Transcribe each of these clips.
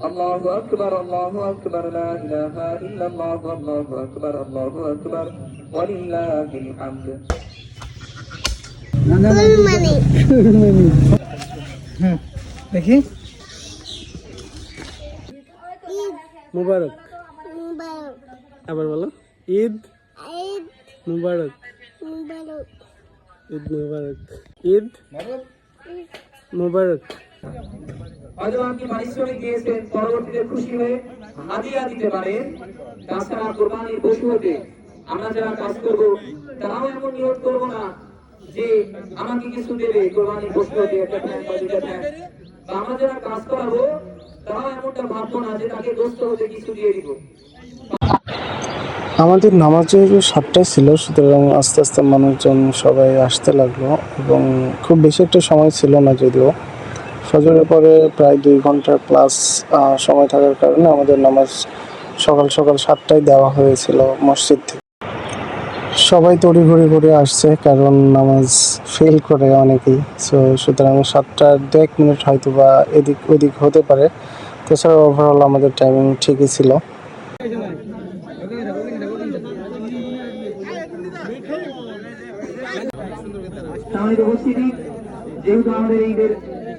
الله أكبر الله أكبر لا إله إلا الله الله أكبر الله أكبر ولله الحمد ফুলমণি দেখি ঈদ মুবারক মুবারক আবার বলো ঈদ ঈদ মুবারক মুবারক ঈদ মুবারক ঈদ মুবারক হয়তো আপনি পারিশ্রমিক দিয়েছেন, পরবর্তীতে খুশি হয়ে হাদিয়া দিতে পারেন। তাছাড়া কোরবানির পশু হতে আমরা যারা কাজ করব, তারাও এমন নিয়োগ করব না যে আমাকে কিছু দেবে কোরবানির পশু হতে একটা আমরা যারা কাজ করাবো, তারাও এমনটা ভাববো না যে তাকে দোস্ত হতে কিছু দিয়ে দিব। আমাদের নামাজের সাতটায় ছিল, সুতরাং আস্তে আস্তে মানুষজন সবাই আসতে লাগল এবং খুব বেশি একটা সময় ছিল না যদিও। ফজরের পরে প্রায় দুই ঘণ্টার প্লাস সময় থাকার কারণে আমাদের নামাজ সকাল সকাল সাতটায় দেওয়া হয়েছিল মসজিদ থেকে। সবাই তড়িঘড়ি করে আসছে কারণ নামাজ ফেল করে অনেকেই। সো সুতরাং সাতটার দু এক মিনিট হয়তো বা এদিক ওদিক হতে পারে। তাছাড়া ওভারঅল আমাদের টাইমিং ঠিকই ছিল। যেহেতু আমাদের ঈদের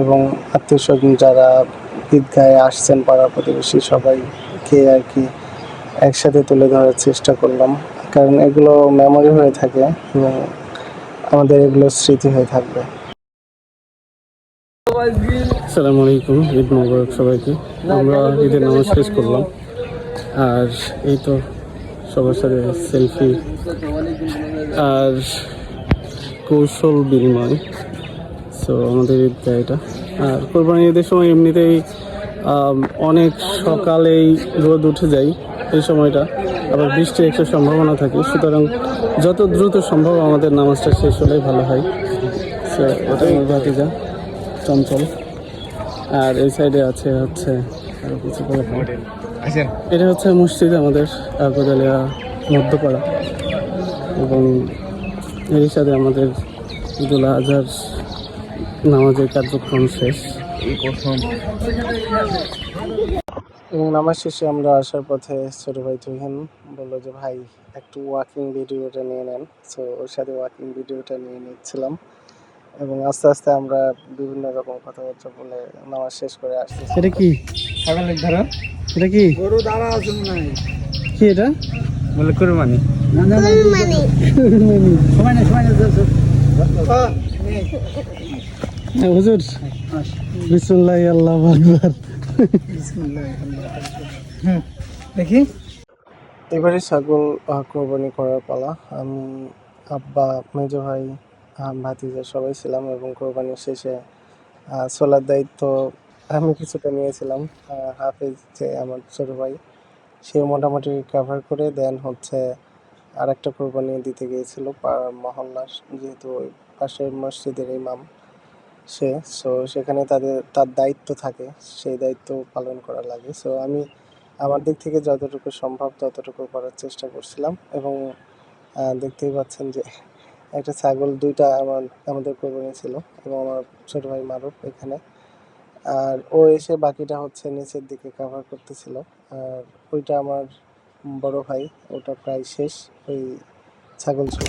এবং আত্মীয় স্বজন যারা ঈদগাহে আসছেন পাড়া প্রতিবেশী সবাইকে আর কি একসাথে তুলে ধরার চেষ্টা করলাম। কারণ এগুলো মেমোরি হয়ে থাকে এবং আমাদের এগুলো স্মৃতি হয়ে থাকবে। আসসালামু আলাইকুম, ঈদ মুবারক সবাইকে। আমরা ঈদের নামাজ শেষ করলাম। আর এই তো সবার সাথে সেলফি আর কৌশল বিনিময়। সো আমাদের ঈদগাহ এটা। আর কোরবানি ঈদের সময় এমনিতেই অনেক সকালেই রোদ উঠে যায় এই সময়টা। আবার বৃষ্টির একটা সম্ভাবনা থাকে। সুতরাং যত দ্রুত সম্ভব আমাদের নামাজটা শেষ হলেই ভালো হয়। সো ওটা ভাতিজা চঞ্চল। আর এই সাইডে আছে হচ্ছে আরও কিছু এটা হচ্ছে মসজিদ আমাদের কোদালিয়া মধ্যপাড়া। এবং এর সাথে আমাদের ঈদুল আজহার নামাজের কার্যক্রম শেষ। এবং নামাজ শেষে আমরা আসার পথে ছোট ভাই তুহিন বলল যে ভাই একটু ওয়াকিং ভিডিওটা নিয়ে নেন। সো ওর সাথে ওয়াকিং ভিডিওটা নিয়ে নিচ্ছিলাম। এবং আস্তে আস্তে আমরা বিভিন্ন রকম কথাবার্তা বলে নামাজ শেষ করে আসছি। এটা কি? এটা কি? গরু দাঁড়া নাই। কি এটা? বলে কুরবানি। ফুলমণি সময় নেই সময় হ্যাঁ, হুজুর। বিসমুল্লাহ আল্লাহ আকবার। দেখি। এবারে ছাগল কোরবানি করার পালা। আমি আব্বা মেজ ভাই ভাতিজা সবাই ছিলাম এবং কোরবানির শেষে চলার দায়িত্ব আমি কিছুটা নিয়েছিলাম। হাফিজ যে আমার ছোট ভাই সে মোটামুটি কভার করে দেন হচ্ছে আর একটা কোরবানি দিতে গিয়েছিল মহল্লার যেহেতু পাশের মসজিদের ইমাম। সে সো সেখানে তাদের, তার দায়িত্ব থাকে, সেই দায়িত্ব পালন করা লাগে। সো আমি আমার দিক থেকে যতটুকু সম্ভব ততটুকু করার চেষ্টা করছিলাম এবং দেখতেই পাচ্ছেন যে একটা ছাগল দুইটা আমার, আমাদের কোরবানি ছিল এবং আমার ছোট ভাই মারুফ এখানে। আর ও এসে বাকিটা হচ্ছে নিচের দিকে কভার করতেছিল। আর ওইটা আমার বড় ভাই, ওটা প্রায় শেষ ওই ছাগল ছিল।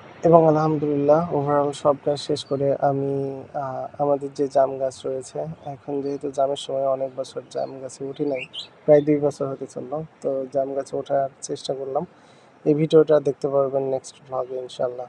এবং আলহামদুলিল্লাহ ওভারঅল সব কাজ শেষ করে আমি আমাদের যে জাম গাছ রয়েছে, এখন যেহেতু জামের সময় অনেক বছর জাম গাছে উঠি নাই, প্রায় দুই বছর হতে চলল, তো জাম গাছে ওঠার চেষ্টা করলাম। এই ভিডিওটা দেখতে পারবেন নেক্সট ভ্লগে ইনশাল্লাহ